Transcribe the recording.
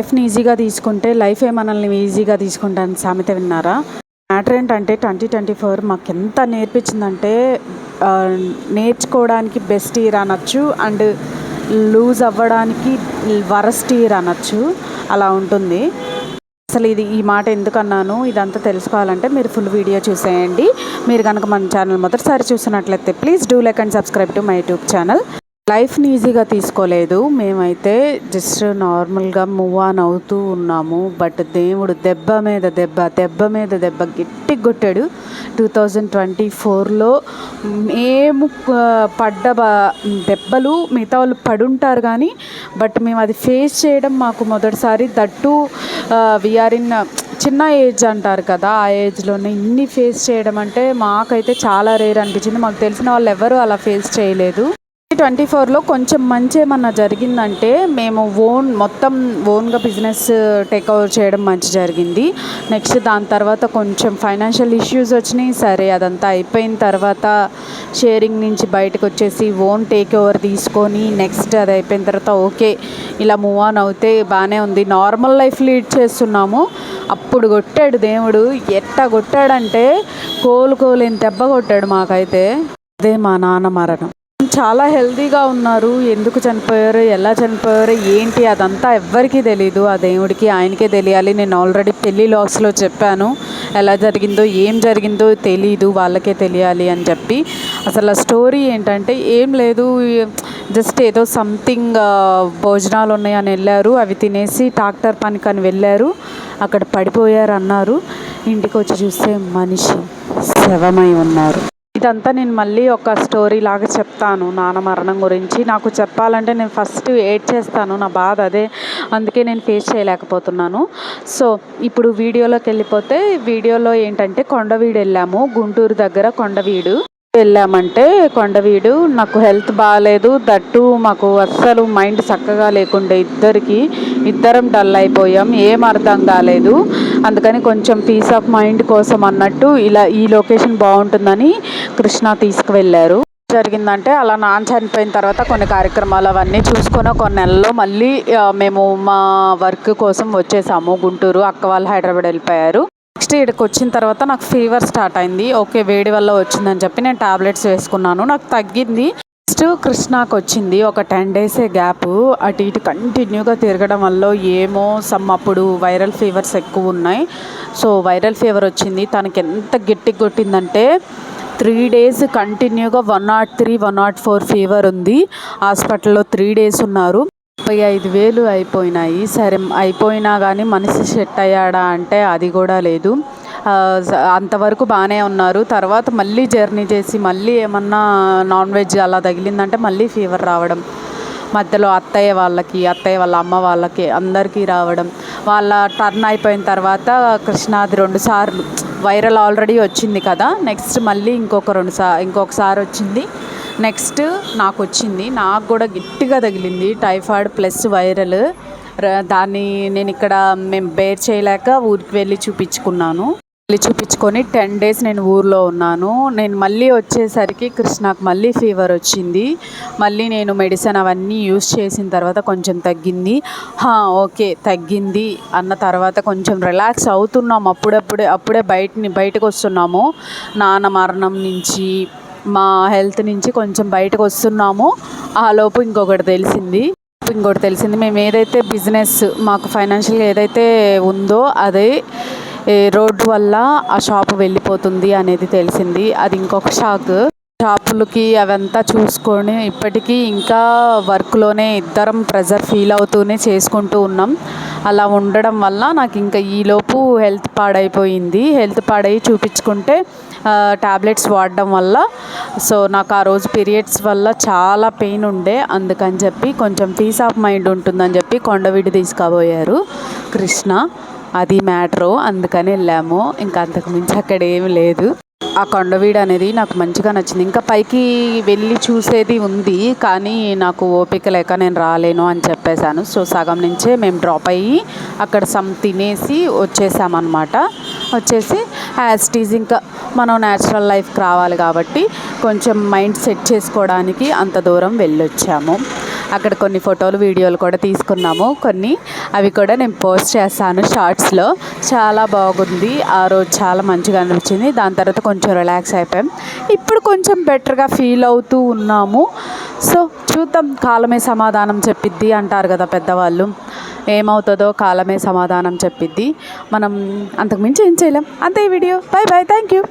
లైఫ్ని ఈజీగా తీసుకుంటే లైఫే మనల్ని ఈజీగా తీసుకుంటాను సామెత విన్నారా? మ్యాటర్ ఏంటంటే ట్వంటీ ట్వంటీ ఫోర్ మాకు ఎంత నేర్పించిందంటే నేర్చుకోవడానికి బెస్ట్ ఇయర్ అనొచ్చు అండ్ లూజ్ అవ్వడానికి వరస్ట్ ఇయర్ అనొచ్చు. అలా ఉంటుంది. అసలు ఇది ఈ మాట ఎందుకు అన్నాను ఇదంతా తెలుసుకోవాలంటే మీరు ఫుల్ వీడియో చూసేయండి. మీరు కనుక మన ఛానల్ మొదటిసారి చూసినట్లయితే please do like and subscribe to my YouTube channel. లైఫ్ని ఈజీగా తీసుకోలేదు. మేమైతే జస్ట్ నార్మల్గా మూవ్ ఆన్ అవుతూ ఉన్నాము. బట్ దేవుడు దెబ్బ మీద దెబ్బ దెబ్బ మీద దెబ్బ గట్టి కొట్టాడు. టూ థౌజండ్ ట్వంటీ ఫోర్లో మేము పడ్డ బ- దెబ్బలు మిగతా వాళ్ళు పడుంటారు కానీ బట్ మేము అది ఫేస్ చేయడం మాకు మొదటిసారి దట్టు వీఆర్ ఇన్ చిన్న ఏజ్ అంటారు కదా ఆ ఏజ్లోనే ఇన్ని ఫేస్ చేయడం అంటే మాకైతే చాలా రేర్ అనిపించింది. మాకు తెలిసిన వాళ్ళు ఎవరు అలా ఫేస్ చేయలేదు. ట్వంటీ ఫోర్లో కొంచెం మంచి ఏమన్నా జరిగిందంటే మేము ఓన్ మొత్తం ఓన్గా బిజినెస్ టేక్ ఓవర్ చేయడం మంచి జరిగింది. నెక్స్ట్ దాని తర్వాత కొంచెం ఫైనాన్షియల్ ఇష్యూస్ వచ్చినాయి. సరే అదంతా అయిపోయిన తర్వాత షేరింగ్ నుంచి బయటకు వచ్చేసి ఓన్ టేక్ ఓవర్ తీసుకొని నెక్స్ట్ అది అయిపోయిన తర్వాత ఓకే ఇలా మూవ్ ఆన్ అవుతే బాగానే ఉంది. నార్మల్ లైఫ్ లీడ్ చేస్తున్నాము. అప్పుడు కొట్టాడు దేవుడు. ఎట్ట కొట్టాడంటే కోలు కోలేని దెబ్బ కొట్టాడు మాకైతే. అదే మా నాన్న మరణం. చాలా హెల్తీగా ఉన్నారు. ఎందుకు చనిపోయారు? ఎలా చనిపోయారు? ఏంటి? అదంతా ఎవ్వరికీ తెలియదు ఆ దేవుడికి ఆయనకే తెలియాలి. నేను ఆల్రెడీ పెళ్ళి లాస్లో చెప్పాను. ఎలా జరిగిందో ఏం జరిగిందో తెలీదు. వాళ్ళకే తెలియాలి అని చెప్పి. అసలు ఆ స్టోరీ ఏంటంటే ఏం లేదు. జస్ట్ ఏదో సంథింగ్ భోజనాలు ఉన్నాయని వెళ్ళారు. అవి తినేసి ట్రాక్టర్ అని వెళ్ళారు. అక్కడ పడిపోయారు అన్నారు ఇంటికి వచ్చి చూస్తే మనిషి శవమై ఉన్నారు. ఇదంతా నేను మళ్ళీ ఒక స్టోరీ లాగా చెప్తాను నాన్న మరణం గురించి. నాకు చెప్పాలంటే నేను ఫస్ట్ ఏడ్ చేస్తాను నా బాధ అదే. అందుకే నేను ఫేస్ చేయలేకపోతున్నాను. సో ఇప్పుడు వీడియోలోకి వెళ్ళిపోతే వీడియోలో ఏంటంటే కొండవీడు వెళ్ళాము. గుంటూరు దగ్గర కొండవీడు వెళ్ళామంటే కొండవీడు నాకు హెల్త్ బాగాలేదు. దట్టు మాకు అస్సలు మైండ్ చక్కగా లేకుండే ఇద్దరికి. ఇద్దరం డల్ అయిపోయాం. ఏం అర్థం కాలేదు. అందుకని కొంచెం పీస్ ఆఫ్ మైండ్ కోసం అన్నట్టు ఇలా ఈ లొకేషన్ బాగుంటుందని కృష్ణ తీసుకువెళ్ళారు. జరిగిందంటే అలా నాన్న చనిపోయిన తర్వాత కొన్ని కార్యక్రమాలు అవన్నీ చూసుకొని కొన్ని నెలలో మళ్ళీ మేము మా వర్క్ కోసం వచ్చేసాము గుంటూరు. అక్క వాళ్ళు హైదరాబాద్ వెళ్ళిపోయారు. నెక్స్ట్ ఇక్కడికి వచ్చిన తర్వాత నాకు ఫీవర్ స్టార్ట్ అయింది. ఓకే వేడి వల్ల వచ్చిందని చెప్పి నేను టాబ్లెట్స్ వేసుకున్నాను. నాకు తగ్గింది. నెక్స్ట్ కృష్ణాకి వచ్చింది ఒక టెన్ డేసే గ్యాప్ అటు ఇటు కంటిన్యూగా తిరగడం వల్ల ఏమో సమ్ అప్పుడు వైరల్ ఫీవర్స్ ఎక్కువ ఉన్నాయి. సో వైరల్ ఫీవర్ వచ్చింది. తనకి ఎంత గట్టి కొట్టిందంటే త్రీ డేస్ కంటిన్యూగా one nought three one nought four fever ఉంది. హాస్పిటల్లో త్రీ డేస్ ఉన్నారు. ముప్పై ఐదు వేలు అయిపోయినాయి. సరే అయిపోయినా కానీ మనిషి సెట్ అయ్యాడా అంటే అది కూడా లేదు. అంతవరకు బాగానే ఉన్నారు. తర్వాత మళ్ళీ జర్నీ చేసి మళ్ళీ ఏమన్నా నాన్ వెజ్ అలా తగిలిందంటే మళ్ళీ ఫీవర్ రావడం. మధ్యలో అత్తయ్య వాళ్ళకి అత్తయ్య వాళ్ళ అమ్మ వాళ్ళకి అందరికీ రావడం. వాళ్ళ టర్న్ అయిపోయిన తర్వాత కృష్ణాది రెండు సార్లు వైరల్ ఆల్రెడీ వచ్చింది కదా నెక్స్ట్ మళ్ళీ ఇంకొక రెండు సా ఇంకొకసారి వచ్చింది. నెక్స్ట్ నాకు వచ్చింది. నాకు కూడా గట్టిగా తగిలింది. Typhoid plus viral. దాన్ని నేను ఇక్కడ మేము బేర్ చేయలేక ఊరికి వెళ్ళి చూపించుకున్నాను. వెళ్ళి చూపించుకొని టెన్ డేస్ నేను ఊర్లో ఉన్నాను. నేను మళ్ళీ వచ్చేసరికి కృష్ణకు మళ్ళీ ఫీవర్ వచ్చింది. మళ్ళీ నేను మెడిసిన్ అవన్నీ యూస్ చేసిన తర్వాత కొంచెం తగ్గింది. హా, ఓకే తగ్గింది అన్న తర్వాత కొంచెం రిలాక్స్ అవుతున్నాం. అప్పుడప్పుడే అప్పుడే బయట బయటకు వస్తున్నాము. నాన్న మరణం నుంచి మా హెల్త్ నుంచి కొంచెం బయటకు వస్తున్నాము. ఆ లోపు ఇంకొకటి తెలిసింది. ఇంకోటి తెలిసింది. మేము ఏదైతే బిజినెస్ మాకు ఫైనాన్షియల్గా ఏదైతే ఉందో అదే రోడ్డు వల్ల ఆ షాప్ వెళ్ళిపోతుంది అనేది తెలిసింది. అది ఇంకొక షాక్. షాపులకి అవంతా చూసుకొని ఇప్పటికీ ఇంకా వర్క్లోనే ఇద్దరం ప్రెజర్ ఫీల్ అవుతూనే చేసుకుంటూ ఉన్నాం. అలా ఉండడం వల్ల నాకు ఇంకా ఈలోపు హెల్త్ పాడైపోయింది. హెల్త్ పాడై చూపించుకుంటే టాబ్లెట్స్ వాడడం వల్ల. సో నాకు ఆ రోజు పీరియడ్స్ వల్ల చాలా పెయిన్ ఉండే. అందుకని చెప్పి కొంచెం పీస్ ఆఫ్ మైండ్ ఉంటుందని చెప్పి కొండవీడి తీసుకుపోయారు కృష్ణ. అది మ్యాటరు అందుకని వెళ్ళాము. ఇంకా అంతకుమించి అక్కడ ఏమి లేదు. ఆ కొండవీడు అనేది నాకు మంచిగా నచ్చింది. ఇంకా పైకి వెళ్ళి చూసేది ఉంది కానీ నాకు ఓపిక లేక నేను రాలేను అని చెప్పేశాను. సో సగం నుంచే మేము డ్రాప్ అయ్యి అక్కడ సమ్ తినేసి వచ్చేసామన్నమాట. వచ్చేసి యాజ్టీజ్ ఇంకా మనం న్యాచురల్ లైఫ్కి రావాలి కాబట్టి కొంచెం మైండ్ సెట్ చేసుకోవడానికి అంత దూరం వెళ్ళొచ్చాము. అక్కడ కొన్ని ఫోటోలు వీడియోలు కూడా తీసుకున్నాము. కొన్ని అవి కూడా నేను పోస్ట్ చేస్తాను షార్ట్స్లో. చాలా బాగుంది. ఆ రోజు చాలా మంచిగా అనిపించింది. దాని తర్వాత కొంచెం రిలాక్స్ అయిపోయాం. ఇప్పుడు కొంచెం బెటర్గా ఫీల్ అవుతూ ఉన్నాము. సో చూద్దాం. కాలమే సమాధానం చెప్పిద్ది అంటారు కదా పెద్దవాళ్ళు. ఏమవుతుందో కాలమే సమాధానం చెప్పిద్ది. మనం అంతకుమించి ఏం చేయలేం. అంతే ఈ video. Bye bye thank you